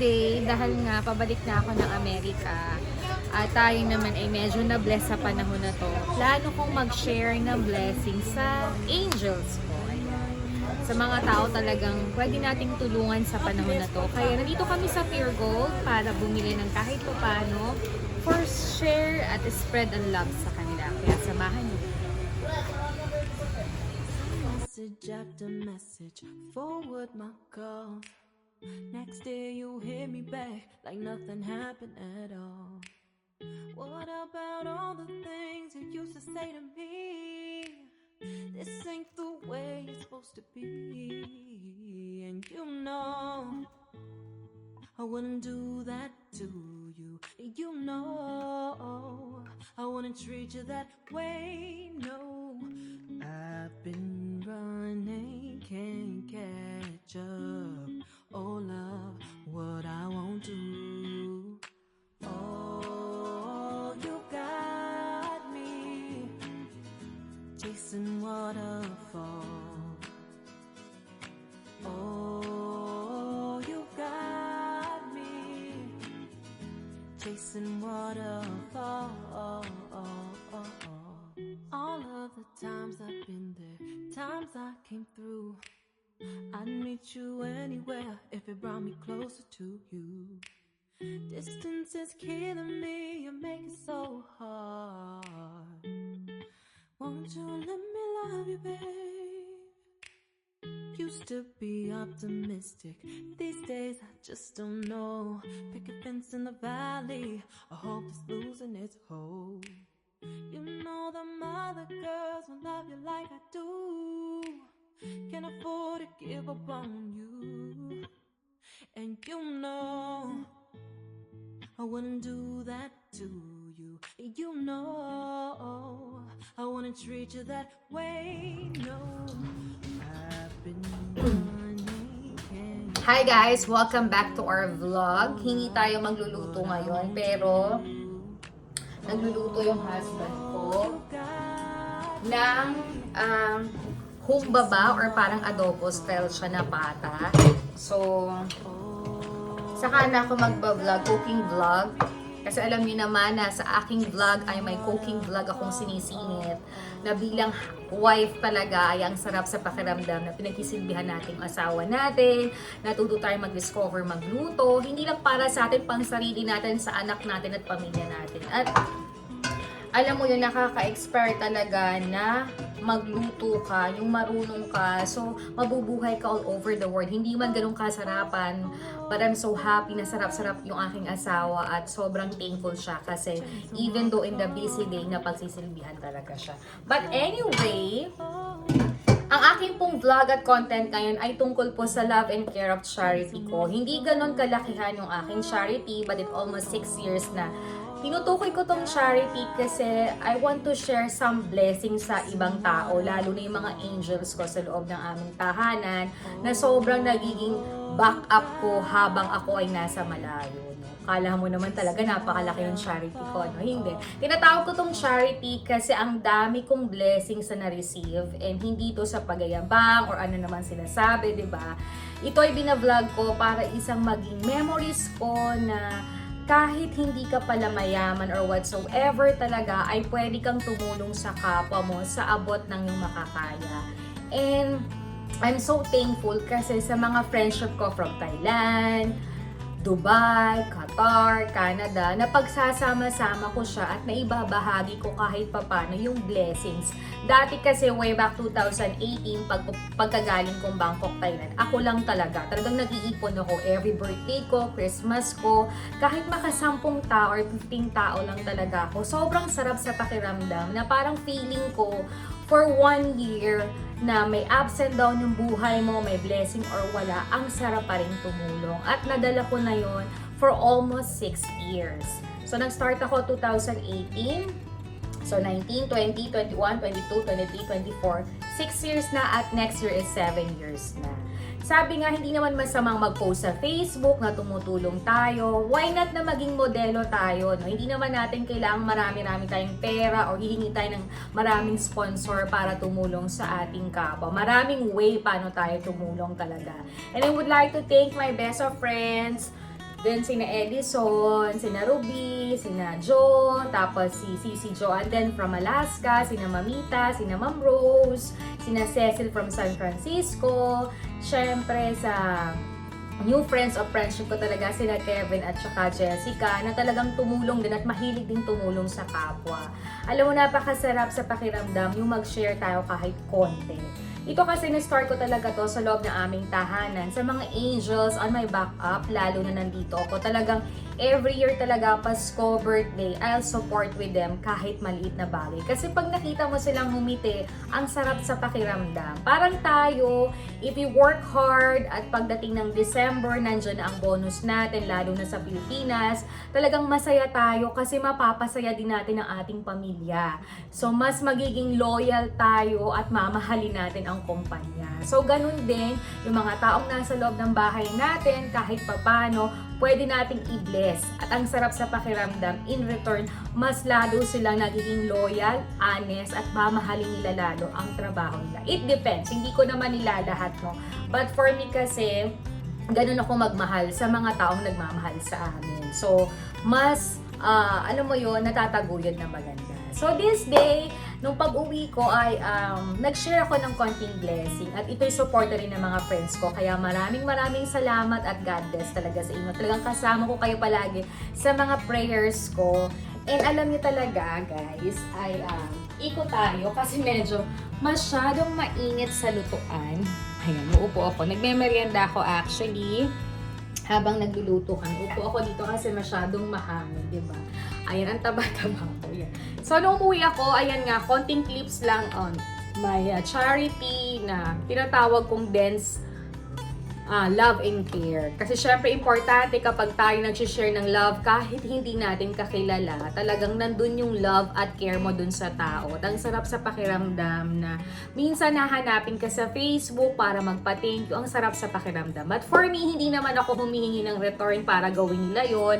Today, dahil nga pabalik na ako ng Amerika, at tayo naman ay medyo na-bless sa panahon na to, plano kong mag-share ng blessing sa angels ko. Sa mga tao talagang pwede nating tulungan sa panahon na to. Kaya nandito kami sa Pure Gold para bumili ng kahit paano for share at spread ang love sa kanila. Kaya samahan niyo. Message after message, forward my call. Next day you hit me back like nothing happened at all. What about all the things you used to say to me? This ain't the way it's supposed to be. And you know, I wouldn't do that to you. You know, I wouldn't treat you that way. No, chasing waterfall. All of the times I've been there, times I came through. I'd meet you anywhere if it brought me closer to you. Distance is killing me, you make it so hard. Won't you let me love you, babe? Used to be optimistic. These days I just don't know. Pick a fence in the valley. I hope it's losing its hold. You know the other girls will love you like I do. Can't afford to give up on you. And you know I wouldn't do that to you. You know I wouldn't treat you that way. No, Hi guys! Welcome back to our vlog. Hindi tayo magluluto ngayon, pero nagluluto yung husband ko ng um, humbaba or parang adobo style siya na pata. So, saka na ako magba-vlog, cooking vlog. Kasi alam niyo naman na sa aking vlog ay may cooking vlog akong sinisingit na bilang wife talaga ay ang sarap sa pakiramdam na pinagsisilbihan natin ang asawa natin, natuto tayo mag-discover, magluto, hindi lang para sa atin, pang sarili natin, sa anak natin at pamilya natin. At alam mo yun, nakaka-expire talaga na magluto ka, yung marunong ka, so mabubuhay ka all over the world. Hindi man ganun kasarapan, but I'm so happy na sarap-sarap yung aking asawa at sobrang thankful siya kasi even though in the busy day, napagsisilbihan talaga siya. But anyway, ang aking pong vlog at content ngayon ay tungkol po sa love and care of charity ko. Hindi ganon kalakihan yung aking charity, but it almost 6 years na Tinutukoy ko tong charity kasi I want to share some blessings sa ibang tao, lalo na yung mga angels ko sa loob ng aming tahanan na sobrang nagiging backup ko habang ako ay nasa malayo. No? Kala mo naman talaga napakalaki yung charity ko, no? Hindi. Tinatawag ko tong charity kasi ang dami kong blessings na na-receive and hindi to sa pagayabang or ano naman sinasabi, di ba? Ito ay binavlog ko para isang maging memories ko na kahit hindi ka pala mayaman or whatsoever talaga, ay pwede kang tumulong sa kapwa mo sa abot ng iyong makakaya. And I'm so thankful kasi sa mga friendship ko from Thailand, Dubai, Qatar, Canada, na pagsasama-sama ko siya at naibabahagi ko kahit papano yung blessings. Dati kasi way back 2018, pag, pagkagaling kong Bangkok, Thailand, ako lang talaga. Talagang nag-iipon ako every birthday ko, Christmas ko, kahit makasampung tao or 15 tao lang talaga ako. Sobrang sarap sa pakiramdam na parang feeling ko for one year na may ups and down yung buhay mo, may blessing or wala, ang sarap pa rin tumulong. At nadala ko na yon for almost 6 years. So, nag-start ako 2018. So, 19, 20, 21, 22, 23, 24. 6 years na at next year is 7 years na. sabi nga, hindi naman masamang mag-post sa Facebook na tumutulong tayo. Why not na maging modelo tayo? No? Hindi naman natin kailangang marami-rami tayong pera o hihingi tayo ng maraming sponsor para tumulong sa ating kapwa. Maraming way paano tayo tumulong talaga. And I would like to thank my best of friends, Then, sina Edison, sina Ruby, sina Jo, tapos si Cici Joanne then from Alaska, sina Mamita, sina Ma'am Rose, sina Cecil from San Francisco, syempre sa new friends of friendship ko talaga sina Kevin at saka Jessica na talagang tumulong din at mahilig din tumulong sa kapwa. Alam mo, napakasarap sa pakiramdam yung mag-share tayo kahit konti. Ito kasi na-start ko talaga to sa loob ng aming tahanan. Sa mga angels on my backup, lalo na nandito ako. Talagang every year talaga, Pasko, birthday, I'll support with them kahit maliit na bagay. Kasi pag nakita mo silang humiti, ang sarap sa pakiramdam. Parang tayo, if you work hard at pagdating ng December, nandyan na ang bonus natin, lalo na sa Pilipinas, talagang masaya tayo kasi mapapasaya din natin ang ating pamilya. So, mas magiging loyal tayo at mamahalin natin ang kumpanya. So, ganun din, yung mga taong nasa loob ng bahay natin, kahit papano, pwede nating i-bless. At ang sarap sa pakiramdam, in return, mas lalo silang nagiging loyal, honest, at mamahalin nila lalo ang trabaho nila. It depends. Hindi ko naman nila lahat, no? But for me kasi, ganun ako magmahal sa mga taong nagmamahal sa amin. So, mas, ah, ano mo yon natataguyod na maganda. So, this day, nung pag-uwi ko ay um, nag-share ako ng konting blessing at ito'y support rin ng mga friends ko. Kaya maraming maraming salamat at God bless talaga sa inyo. Talagang kasama ko kayo palagi sa mga prayers ko. And alam niyo talaga, guys, ay um, ikot tayo kasi medyo masyadong mainit sa lutuan. Ayan, uupo ako. Nagme-merienda ako actually habang nagluluto ka. Upo ako dito kasi masyadong mahangin, di ba? Ayan, ang taba-taba ko. Yan. So, nung umuwi ako, ayan nga, konting clips lang on my uh, charity na tinatawag kong dense ah, love and care. Kasi syempre, importante kapag tayo nag-share ng love, kahit hindi natin kakilala, talagang nandun yung love at care mo dun sa tao. At ang sarap sa pakiramdam na minsan nahanapin ka sa Facebook para magpa-thank you. Ang sarap sa pakiramdam. But for me, hindi naman ako humihingi ng return para gawin nila yon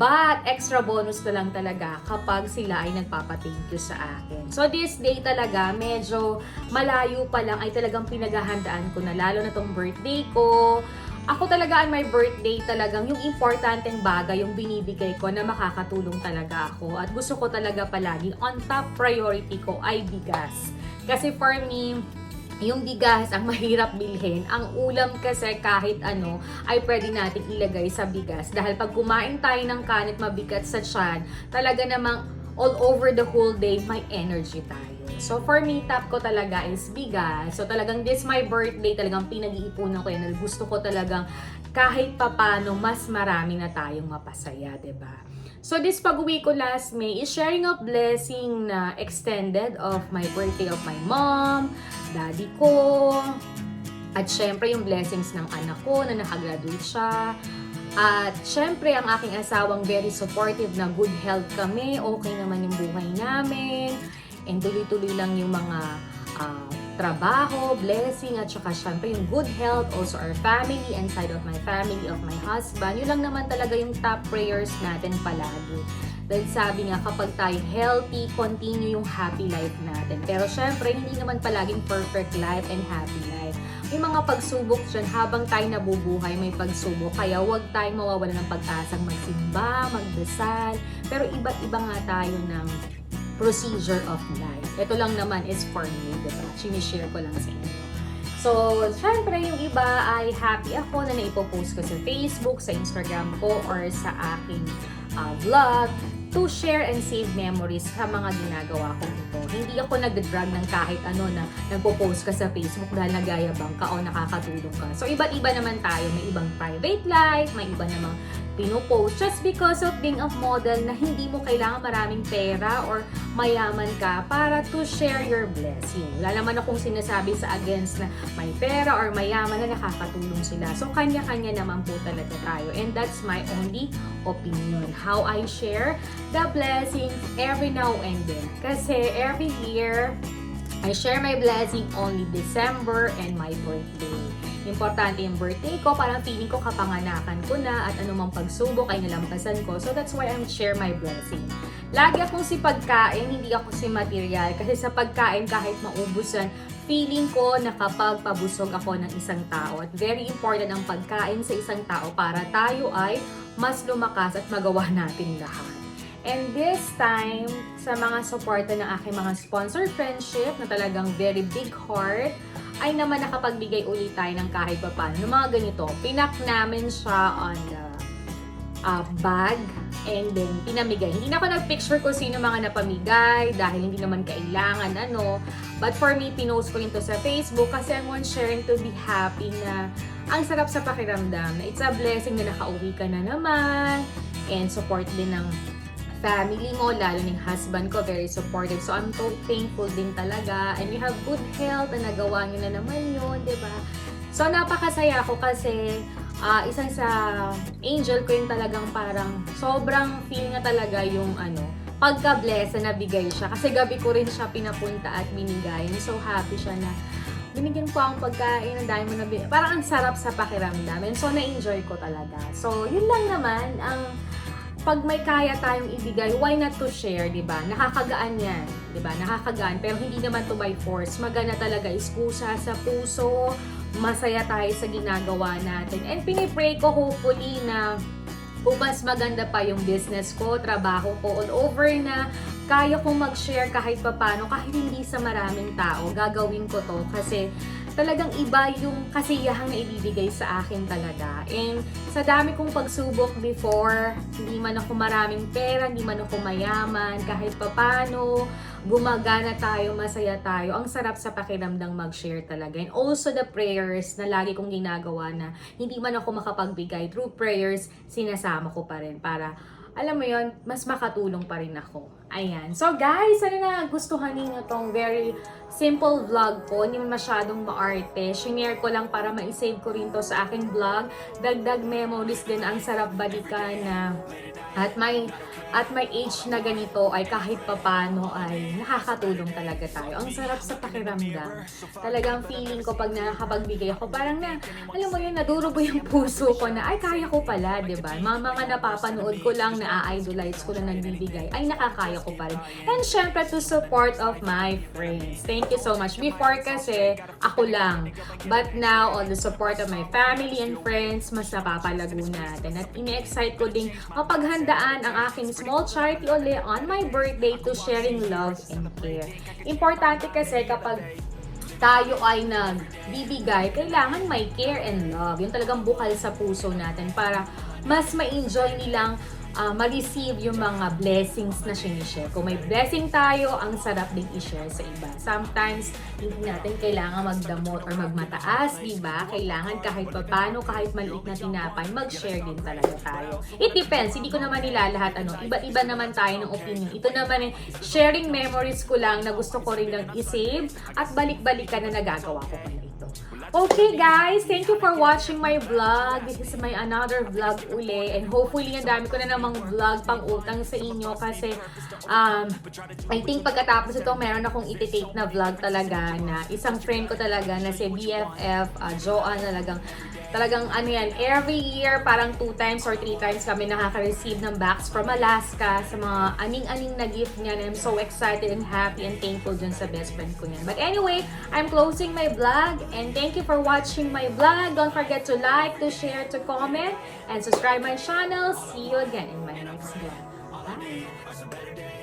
But, extra bonus na lang talaga kapag sila ay nagpapa-thank you sa akin. So, this day talaga, medyo malayo pa lang ay talagang pinaghahandaan ko na. Lalo na tong birthday ko. Ako talaga on my birthday talagang yung importanteng bagay yung binibigay ko na makakatulong talaga ako. At gusto ko talaga palagi, on top priority ko ay bigas. Kasi for me, yung bigas ang mahirap bilhin. Ang ulam kasi kahit ano ay pwede natin ilagay sa bigas. Dahil pag kumain tayo ng kanit mabigat sa tiyan, talaga namang all over the whole day may energy tayo. So for me, top ko talaga is bigas. So talagang this my birthday, talagang pinag-iipunan ko yan. Gusto ko talagang kahit papano mas marami na tayong mapasaya, ba? So this pag-uwi ko last May is sharing of blessing na extended of my birthday of my mom, daddy ko, at syempre yung blessings ng anak ko na nakagraduate siya. At syempre ang aking asawang very supportive na good health kami, okay naman yung buhay namin, and tuloy-tuloy lang yung mga ah, trabaho, blessing, at saka syempre yung good health, also our family and side of my family, of my husband. Yun lang naman talaga yung top prayers natin palagi. Dahil sabi nga, kapag tayo healthy, continue yung happy life natin. Pero syempre, hindi naman palaging perfect life and happy life. May mga pagsubok dyan, habang tayo nabubuhay, may pagsubok. Kaya huwag tayong mawawala ng pag-asang magsimba, magdasal. Pero iba't iba nga tayo ng procedure of life. Ito lang naman is for me, diba? Sinishare ko lang sa inyo. So, syempre, yung iba ay happy ako na naipopost ko sa Facebook, sa Instagram ko, or sa aking uh, vlog to share and save memories sa mga ginagawa kong ito. Hindi ako nagda-drag ng kahit ano na nagpo-post ka sa Facebook dahil nagayabang ka o nakakatulong ka. So, iba't iba naman tayo. May ibang private life, may iba namang pinopost just because of being a model na hindi mo kailangan maraming pera or mayaman ka para to share your blessing. Wala naman akong sinasabi sa against na may pera or mayaman na nakakatulong sila. So, kanya-kanya naman po talaga tayo. And that's my only opinion. How I share the blessings every now and then. Kasi every year, I share my blessing only December and my birthday. Importante yung birthday ko, parang feeling ko kapanganakan ko na at anumang pagsubok ay nalampasan ko. So that's why I'm share my blessing. Lagi akong si pagkain, hindi ako si material. Kasi sa pagkain, kahit maubusan, feeling ko nakapagpabusog ako ng isang tao. At very important ang pagkain sa isang tao para tayo ay mas lumakas at magawa natin lahat. And this time, sa mga suporta ng aking mga sponsor friendship na talagang very big heart, ay naman nakapagbigay ulit tayo ng kahit pa paano. Ng mga ganito, pinak namin siya on the uh, bag and then pinamigay. Hindi na ako nag-picture kung sino mga napamigay dahil hindi naman kailangan ano. But for me, pinost ko rin to sa Facebook kasi I want sharing to be happy na ang sarap sa pakiramdam na it's a blessing na nakauwi ka na naman and support din ng family mo, lalo ng husband ko, very supportive. So, I'm so thankful din talaga. And you have good health na nagawa nyo na naman yun, di ba? So, napakasaya ako kasi ah, isang sa angel ko yung talagang parang sobrang feel na talaga yung ano, pagka-bless na nabigay siya. Kasi gabi ko rin siya pinapunta at binigay. I'm so happy siya na binigyan ko ang pagkain, ang dami mo na bin- Parang ang sarap sa pakiramdam. And so, na-enjoy ko talaga. So, yun lang naman ang pag may kaya tayong ibigay, why not to share, di ba? Nakakagaan yan, di ba? Nakakagaan, pero hindi naman to by force. Magana talaga is kusa sa puso, masaya tayo sa ginagawa natin. And pinipray ko hopefully na kung maganda pa yung business ko, trabaho ko all over na kaya kong mag-share kahit papano, kahit hindi sa maraming tao, gagawin ko to kasi talagang iba yung kasiyahang na ibibigay sa akin talaga. And sa dami kong pagsubok before, hindi man ako maraming pera, hindi man ako mayaman, kahit papano, gumagana tayo, masaya tayo. Ang sarap sa pakiramdang mag-share talaga. And also the prayers na lagi kong ginagawa na hindi man ako makapagbigay. Through prayers, sinasama ko pa rin para alam mo yon mas makatulong pa rin ako. Ayan. So guys, sana na gustuhan ninyo tong very simple vlog ko. Hindi masyadong maarte. Shinare ko lang para ma-save ko rin to sa aking vlog. Dagdag memories din ang sarap balikan na at may at may age na ganito ay kahit papano ay nakakatulong talaga tayo. Ang sarap sa pakiramdam. Talagang feeling ko pag nakakapagbigay ako, parang na, alam mo yun, nadurubo yung puso ko na, ay kaya ko pala, ba? Mga mga napapanood ko lang na idolize ko na nagbibigay, ay nakakaya ko pa rin. And syempre, to support of my friends. Thank you so much. Before kasi, ako lang. But now, all the support of my family and friends, mas napapalago natin. At ini-excite ko ding mapaghandaan ang aking small charity uli on my birthday to sharing love and care. Importante kasi kapag tayo ay nagbibigay, kailangan may care and love. Yung talagang bukal sa puso natin para mas ma-enjoy nilang ah, ma-receive yung mga blessings na sinishare. Kung may blessing tayo, ang sarap din i-share sa iba. Sometimes, hindi natin kailangan magdamot or magmataas, di ba? Kailangan kahit papano, kahit maliit na tinapay, mag-share din talaga tayo. It depends. Hindi ko naman nila lahat ano. Iba-iba naman tayo ng opinion. Ito naman eh, sharing memories ko lang na gusto ko rin lang i-save at balik-balikan na nagagawa ko pa ito. Okay guys, thank you for watching my vlog. This is my another vlog uli and hopefully ang dami ko na namang vlog pang utang sa inyo kasi um, I think pagkatapos ito meron akong iti-take na vlog talaga na isang friend ko talaga na si BFF uh, Joanne talagang talagang ano yan, every year parang two times or three times kami nakaka-receive ng bags from Alaska sa mga aning-aning na gift niya and I'm so excited and happy and thankful dun sa best friend ko niyan. But anyway, I'm closing my vlog and thank you for watching my vlog. Don't forget to like, to share, to comment, and subscribe my channel. See you again in my next vlog. Bye!